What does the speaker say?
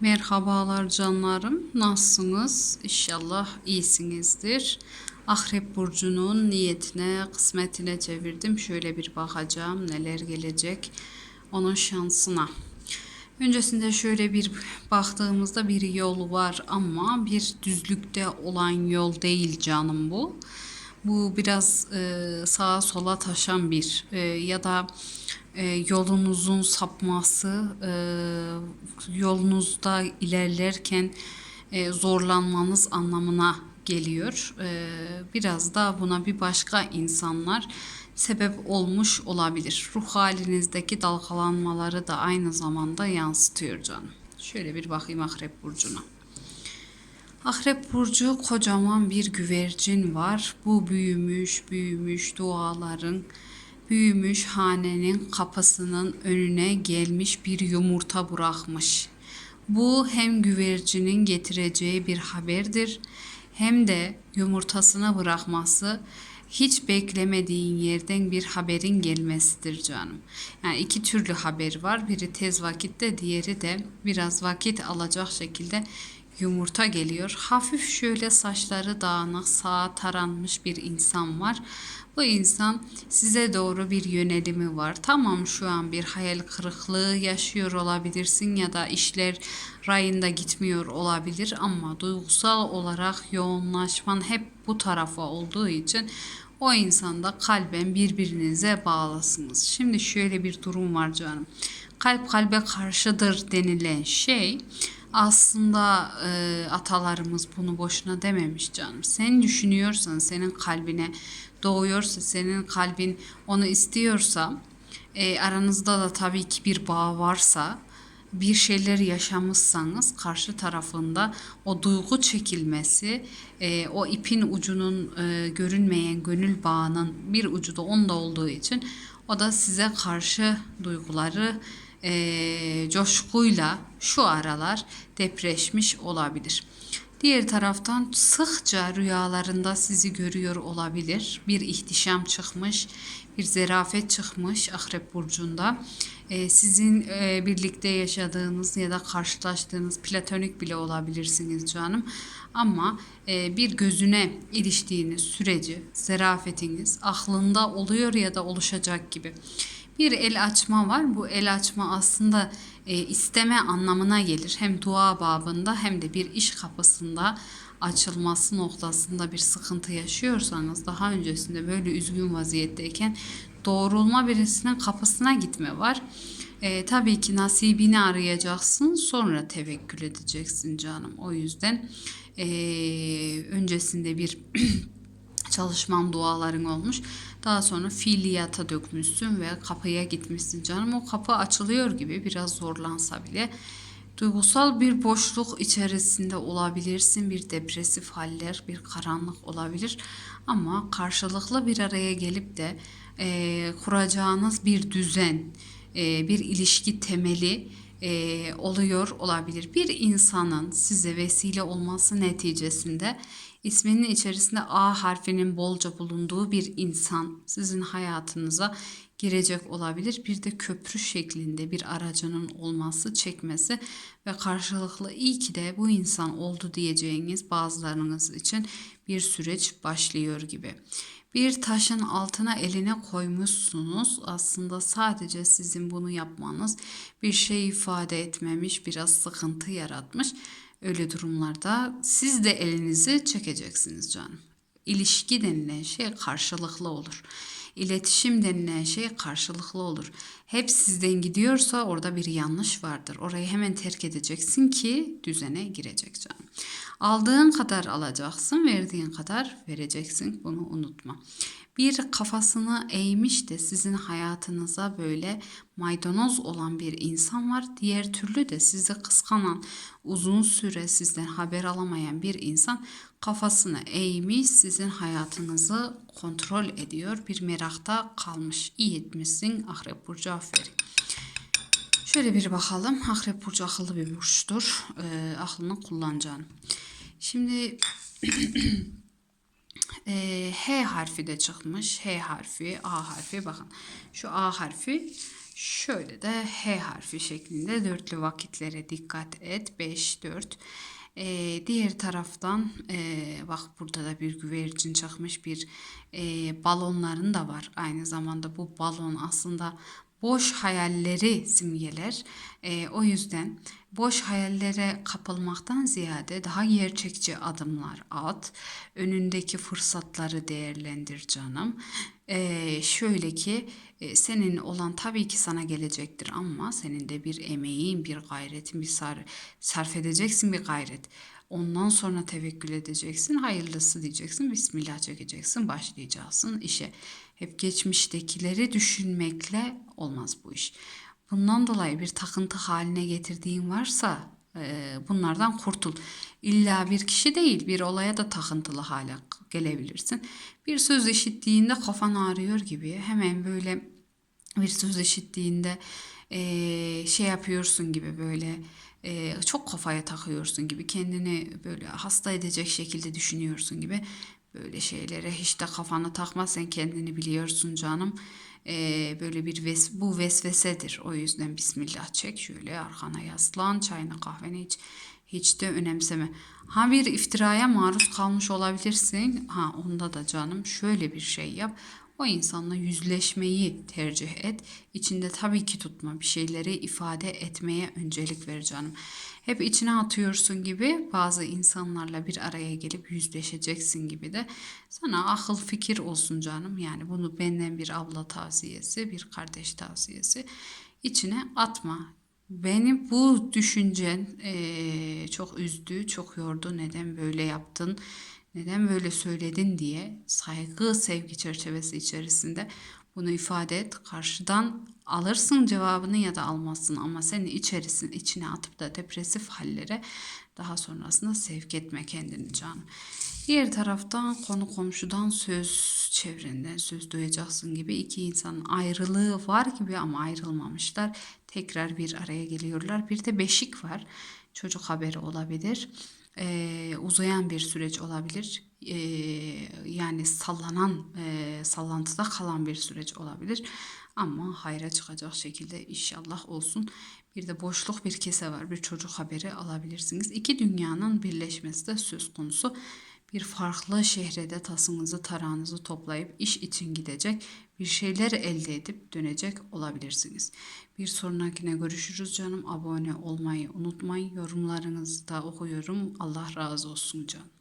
Merhabalar canlarım. Nasılsınız? İnşallah iyisinizdir. Akrep burcunun niyetine, kısmetine çevirdim. Şöyle bir bakacağım neler gelecek onun şansına. Öncesinde şöyle bir baktığımızda bir yol var ama bir düzlükte olan yol değil canım bu. Bu biraz e, sağa sola taşan bir e, ya da e, yolunuzun sapması, e, yolunuzda ilerlerken e, zorlanmanız anlamına geliyor. E, biraz da buna bir başka insanlar sebep olmuş olabilir. Ruh halinizdeki dalgalanmaları da aynı zamanda yansıtıyor canım. Şöyle bir bakayım Akrep Burcu'na. Akrep burcu kocaman bir güvercin var. Bu büyümüş, büyümüş duaların büyümüş hanenin kapısının önüne gelmiş bir yumurta bırakmış. Bu hem güvercinin getireceği bir haberdir hem de yumurtasını bırakması hiç beklemediğin yerden bir haberin gelmesidir canım. Yani iki türlü haber var. Biri tez vakitte, diğeri de biraz vakit alacak şekilde yumurta geliyor. Hafif şöyle saçları dağınık, sağa taranmış bir insan var. Bu insan size doğru bir yönelimi var. Tamam şu an bir hayal kırıklığı yaşıyor olabilirsin ya da işler rayında gitmiyor olabilir ama duygusal olarak yoğunlaşman hep bu tarafa olduğu için o insanda kalben birbirinize bağlısınız. Şimdi şöyle bir durum var canım. Kalp kalbe karşıdır denilen şey aslında e, atalarımız bunu boşuna dememiş canım. Sen düşünüyorsan senin kalbine doğuyorsa senin kalbin onu istiyorsa e, aranızda da tabii ki bir bağ varsa bir şeyler yaşamışsanız karşı tarafında o duygu çekilmesi, e, o ipin ucunun e, görünmeyen gönül bağının bir ucu da onda olduğu için o da size karşı duyguları e, coşkuyla şu aralar depreşmiş olabilir. Diğer taraftan sıkça rüyalarında sizi görüyor olabilir. Bir ihtişam çıkmış, bir zerafet çıkmış Akrep Burcu'nda. Ee, sizin e, birlikte yaşadığınız ya da karşılaştığınız platonik bile olabilirsiniz canım. Ama e, bir gözüne iliştiğiniz süreci, zerafetiniz aklında oluyor ya da oluşacak gibi. Bir el açma var. Bu el açma aslında e, isteme anlamına gelir. Hem dua babında hem de bir iş kapısında açılması noktasında bir sıkıntı yaşıyorsanız daha öncesinde böyle üzgün vaziyetteyken doğrulma birisinin kapısına gitme var. E, tabii ki nasibini arayacaksın sonra tevekkül edeceksin canım. O yüzden e, öncesinde bir çalışman duaların olmuş. Daha sonra fiiliyata dökmüşsün ve kapıya gitmişsin canım. O kapı açılıyor gibi biraz zorlansa bile duygusal bir boşluk içerisinde olabilirsin. Bir depresif haller, bir karanlık olabilir. Ama karşılıklı bir araya gelip de e, kuracağınız bir düzen, e, bir ilişki temeli e, oluyor olabilir. Bir insanın size vesile olması neticesinde isminin içerisinde A harfinin bolca bulunduğu bir insan sizin hayatınıza girecek olabilir. Bir de köprü şeklinde bir aracının olması, çekmesi ve karşılıklı iyi ki de bu insan oldu diyeceğiniz bazılarınız için bir süreç başlıyor gibi. Bir taşın altına eline koymuşsunuz. Aslında sadece sizin bunu yapmanız bir şey ifade etmemiş, biraz sıkıntı yaratmış. Öyle durumlarda siz de elinizi çekeceksiniz canım. İlişki denilen şey karşılıklı olur. İletişim denilen şey karşılıklı olur. Hep sizden gidiyorsa orada bir yanlış vardır. Orayı hemen terk edeceksin ki düzene girecek canım. Aldığın kadar alacaksın, verdiğin kadar vereceksin. Bunu unutma bir kafasını eğmiş de sizin hayatınıza böyle maydanoz olan bir insan var. Diğer türlü de sizi kıskanan, uzun süre sizden haber alamayan bir insan kafasını eğmiş, sizin hayatınızı kontrol ediyor. Bir merakta kalmış. İyi etmişsin Akrep Burcu aferin. Şöyle bir bakalım. Akrep Burcu akıllı bir burçtur. Ee, aklını kullanacağını. Şimdi e, H harfi de çıkmış. H harfi, A harfi bakın. Şu A harfi Şöyle de H harfi şeklinde dörtlü vakitlere dikkat et. 5, 4. Ee, diğer taraftan ee, bak burada da bir güvercin çakmış bir ee, balonların da var. Aynı zamanda bu balon aslında boş hayalleri simgeler. Ee, o yüzden boş hayallere kapılmaktan ziyade daha gerçekçi adımlar at. Önündeki fırsatları değerlendir canım. Ee, şöyle ki e, senin olan tabii ki sana gelecektir ama senin de bir emeğin, bir gayretin, bir sar- sarf edeceksin bir gayret. Ondan sonra tevekkül edeceksin. Hayırlısı diyeceksin. Bismillah çekeceksin. Başlayacaksın işe. Hep geçmiştekileri düşünmekle olmaz bu iş. Bundan dolayı bir takıntı haline getirdiğin varsa bunlardan kurtul. İlla bir kişi değil bir olaya da takıntılı hale gelebilirsin. Bir söz işittiğinde kafan ağrıyor gibi hemen böyle bir söz işittiğinde eee, şey yapıyorsun gibi böyle eee, çok kafaya takıyorsun gibi kendini böyle hasta edecek şekilde düşünüyorsun gibi böyle şeylere hiç de kafanı takma sen kendini biliyorsun canım. Eee, böyle bir ves bu vesvesedir o yüzden Bismillah çek şöyle arkana yaslan çayını kahveni iç hiç de önemseme. Ha bir iftiraya maruz kalmış olabilirsin. Ha onda da canım şöyle bir şey yap. O insanla yüzleşmeyi tercih et. İçinde tabii ki tutma bir şeyleri ifade etmeye öncelik ver canım. Hep içine atıyorsun gibi bazı insanlarla bir araya gelip yüzleşeceksin gibi de sana akıl fikir olsun canım. Yani bunu benden bir abla tavsiyesi, bir kardeş tavsiyesi. İçine atma. Beni bu düşüncen eee, çok üzdü, çok yordu. Neden böyle yaptın? Neden böyle söyledin diye saygı, sevgi çerçevesi içerisinde bunu ifade et. Karşıdan alırsın cevabını ya da almazsın ama seni içerisin içine atıp da depresif hallere daha sonrasında sevk etme kendini canım. Diğer taraftan konu komşudan söz çevrenden söz duyacaksın gibi iki insanın ayrılığı var gibi ama ayrılmamışlar. Tekrar bir araya geliyorlar. Bir de beşik var. Çocuk haberi olabilir. Ee, uzayan bir süreç olabilir. Ee, yani sallanan, e, sallantıda kalan bir süreç olabilir. Ama hayra çıkacak şekilde inşallah olsun. Bir de boşluk bir kese var. Bir çocuk haberi alabilirsiniz. İki dünyanın birleşmesi de söz konusu. Bir farklı şehre de tasınızı tarağınızı toplayıp iş için gidecek bir şeyler elde edip dönecek olabilirsiniz. Bir sonrakine görüşürüz canım. Abone olmayı unutmayın. Yorumlarınızı da okuyorum. Allah razı olsun canım.